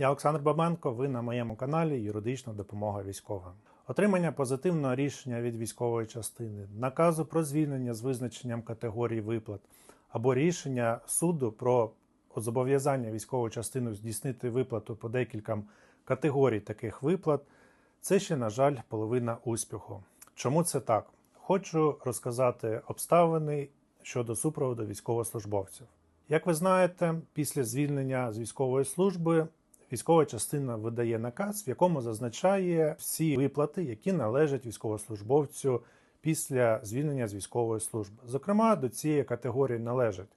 Я Олександр Бабенко. Ви на моєму каналі Юридична допомога військовим. Отримання позитивного рішення від військової частини, наказу про звільнення з визначенням категорії виплат або рішення суду про зобов'язання військової частини здійснити виплату по декільком категорій таких виплат. Це ще, на жаль, половина успіху. Чому це так? Хочу розказати обставини щодо супроводу військовослужбовців. Як ви знаєте, після звільнення з військової служби військова частина видає наказ, в якому зазначає всі виплати, які належать військовослужбовцю після звільнення з військової служби. Зокрема, до цієї категорії належать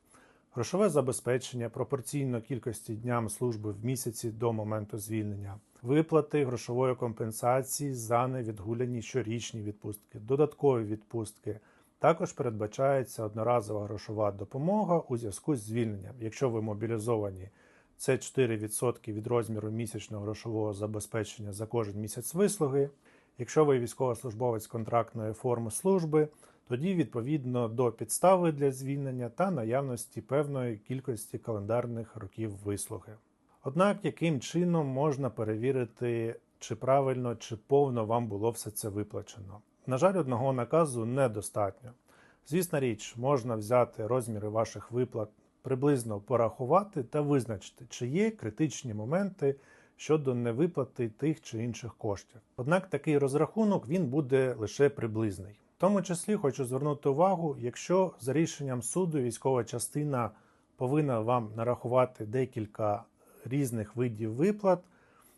грошове забезпечення пропорційно кількості дням служби в місяці до моменту звільнення, виплати грошової компенсації за невідгуляні щорічні відпустки, додаткові відпустки. Також передбачається одноразова грошова допомога у зв'язку з звільненням. Якщо ви мобілізовані, це 4% від розміру місячного грошового забезпечення за кожен місяць вислуги. Якщо ви військовослужбовець контрактної форми служби, тоді відповідно до підстави для звільнення та наявності певної кількості календарних років вислуги. Однак, яким чином можна перевірити, чи правильно, чи повно вам було все це виплачено? На жаль, одного наказу недостатньо. Звісна річ, можна взяти розміри ваших виплат, приблизно порахувати та визначити, чи є критичні моменти щодо невиплати тих чи інших коштів. Однак такий розрахунок він буде лише приблизний. В тому числі хочу звернути увагу, якщо за рішенням суду військова частина повинна вам нарахувати декілька різних видів виплат,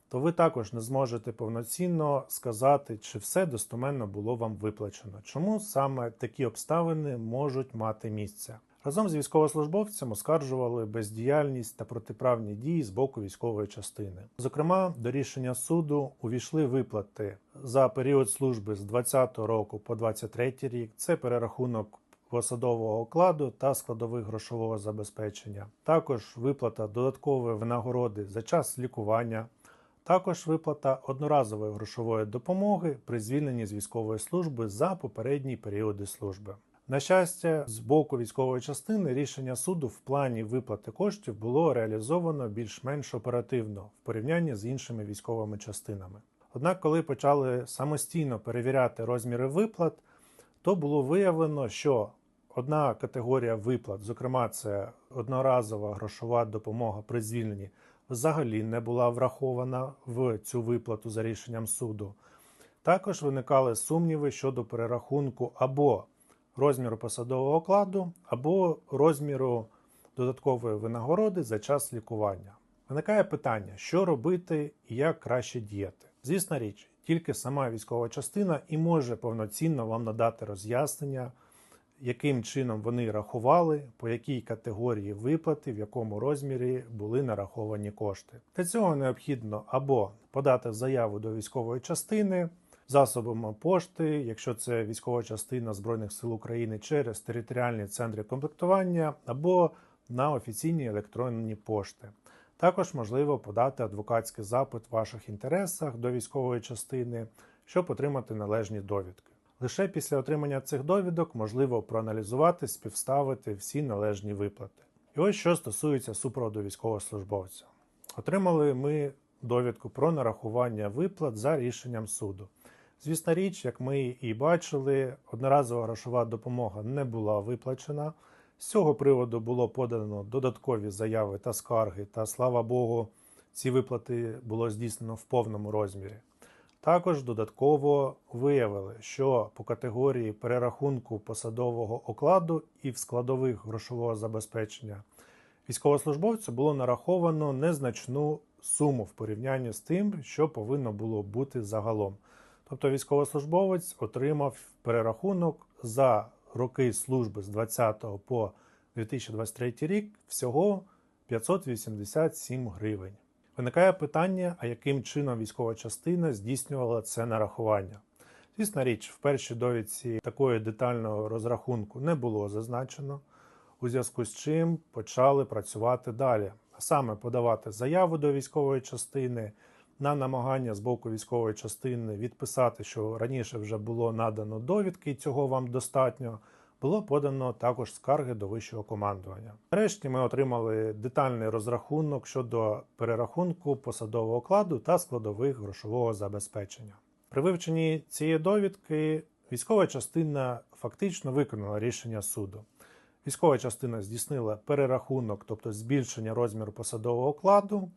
то ви також не зможете повноцінно сказати, чи все достоменно було вам виплачено. Чому саме такі обставини можуть мати місце? Разом з військовослужбовцем оскаржували бездіяльність та протиправні дії з боку військової частини. Зокрема, до рішення суду увійшли виплати за період служби з 20 року по 23 рік. Це перерахунок посадового окладу та складових грошового забезпечення. Також виплата додаткової винагороди за час лікування. Також виплата одноразової грошової допомоги при звільненні з військової служби за попередні періоди служби. На щастя, з боку військової частини рішення суду в плані виплати коштів було реалізовано більш-менш оперативно в порівнянні з іншими військовими частинами. Однак, коли почали самостійно перевіряти розміри виплат, то було виявлено, що одна категорія виплат, зокрема, це одноразова грошова допомога при звільненні, взагалі не була врахована в цю виплату за рішенням суду. Також виникали сумніви щодо перерахунку або розміру посадового окладу, або розміру додаткової винагороди за час лікування. Виникає питання, що робити і як краще діяти. Звісна річ, тільки сама військова частина і може повноцінно вам надати роз'яснення, яким чином вони рахували, по якій категорії виплати, в якому розмірі були нараховані кошти. Для цього необхідно або подати заяву до військової частини засобами пошти, якщо це військова частина Збройних сил України через територіальні центри комплектування, або на офіційні електронні пошти. Також можливо подати адвокатський запит в ваших інтересах до військової частини, щоб отримати належні довідки. Лише після отримання цих довідок можливо проаналізувати, співставити всі належні виплати. І ось що стосується супроводу військовослужбовця. Отримали ми довідку про нарахування виплат за рішенням суду. Звісна річ, як ми і бачили, одноразова грошова допомога не була виплачена. З цього приводу було подано додаткові заяви та скарги, та слава Богу, ці виплати було здійснено в повному розмірі. Також додатково виявили, що по категорії перерахунку посадового окладу і в складових грошового забезпечення військовослужбовцю було нараховано незначну суму в порівнянні з тим, що повинно було бути загалом. Тобто військовослужбовець отримав перерахунок за роки служби з 20 по 2023 рік всього 587 гривень. Виникає питання, а яким чином військова частина здійснювала це нарахування. Звісна річ, в першій довідці такої детального розрахунку не було зазначено, у зв'язку з чим почали працювати далі, а саме подавати заяву до військової частини на намагання з боку військової частини відписати, що раніше вже було надано довідки, і цього вам достатньо, було подано також скарги до вищого командування. Нарешті ми отримали детальний розрахунок щодо перерахунку посадового окладу та складових грошового забезпечення. При вивченні цієї довідки військова частина фактично виконала рішення суду. Військова частина здійснила перерахунок, тобто збільшення розміру посадового окладу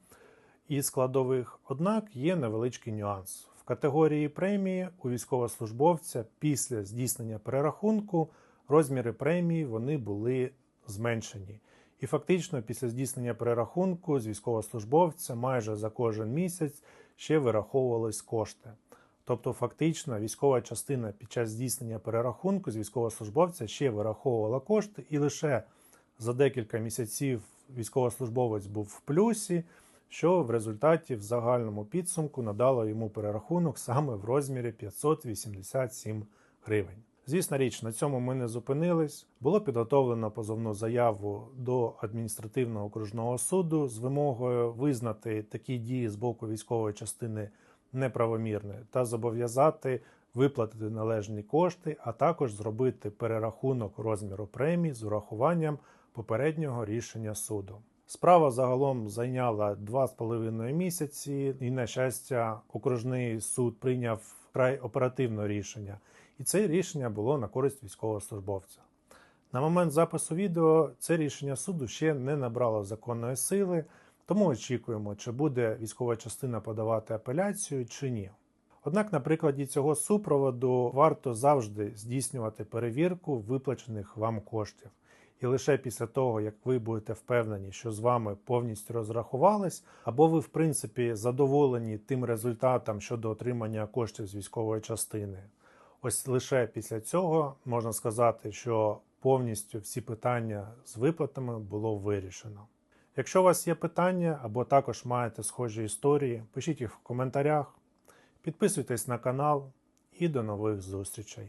і складових, однак є невеличкий нюанс. В категорії премії у військовослужбовця після здійснення перерахунку розміри премії вони були зменшені. І фактично після здійснення перерахунку з військовослужбовця майже за кожен місяць ще вираховувались кошти. Тобто, фактично, військова частина під час здійснення перерахунку з військовослужбовця ще вираховувала кошти, і лише за декілька місяців військовослужбовець був в плюсі, що в результаті в загальному підсумку надало йому перерахунок саме в розмірі 587 гривень. Звісна річ, на цьому ми не зупинились. Було підготовлено позовну заяву до адміністративного окружного суду з вимогою визнати такі дії з боку військової частини неправомірною та зобов'язати виплатити належні кошти, а також зробити перерахунок розміру премій з урахуванням попереднього рішення суду. Справа загалом зайняла 2,5 місяці, і, на щастя, окружний суд прийняв вкрай оперативне рішення, і це рішення було на користь військовослужбовця. На момент запису відео це рішення суду ще не набрало законної сили, тому очікуємо, чи буде військова частина подавати апеляцію чи ні. Однак на прикладі цього супроводу варто завжди здійснювати перевірку виплачених вам коштів. І лише після того, як ви будете впевнені, що з вами повністю розрахувались, або ви, в принципі, задоволені тим результатом щодо отримання коштів з військової частини. Ось лише після цього можна сказати, що повністю всі питання з виплатами було вирішено. Якщо у вас є питання або також маєте схожі історії, пишіть їх в коментарях, підписуйтесь на канал і до нових зустрічей.